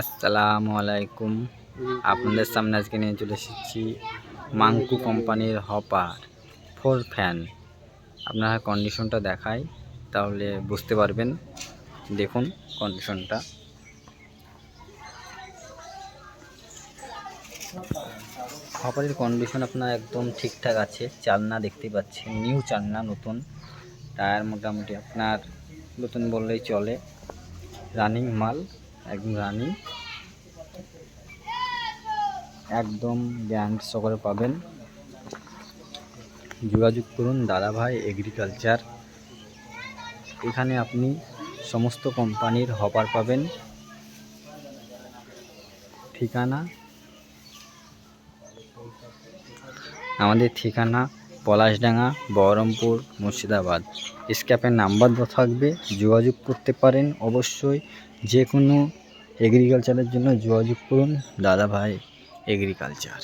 আসসালামু আলাইকুম। আপনাদের সামনে আজকে নিয়ে চলে এসেছি মাঙ্কু কোম্পানির হপার ফোর ফ্যান। আপনারা কন্ডিশনটা দেখাই, তাহলে বুঝতে পারবেন। দেখুন কন্ডিশনটা হপারের কন্ডিশন আপনার একদম ঠিকঠাক আছে, চালনা দেখতে পাচ্ছেন নিউ চালনা, নতুন। টায়ার মোটামুটি আপনার, নতুন বললেই চলে। রানিং মাল। একদম রানিং। একদম ব্র্যান্ড সহকারে পাবেন। যোগাযোগ করুন দাদাভাই এগ্রিকালচার এখানে আপনি সমস্ত কোম্পানির হপার পাবেন। ঠিকানা? আমাদের ঠিকানা পলাশডাঙ্গা, বহরমপুর, মুর্শিদাবাদ। স্ক্যাপের নাম্বার থাকবে। যোগাযোগ করতে পারেন অবশ্যই। যে কোনো এগ্রিকালচারের জন্য যোগাযোগ করুন দাদাভাই এগ্রিকালচার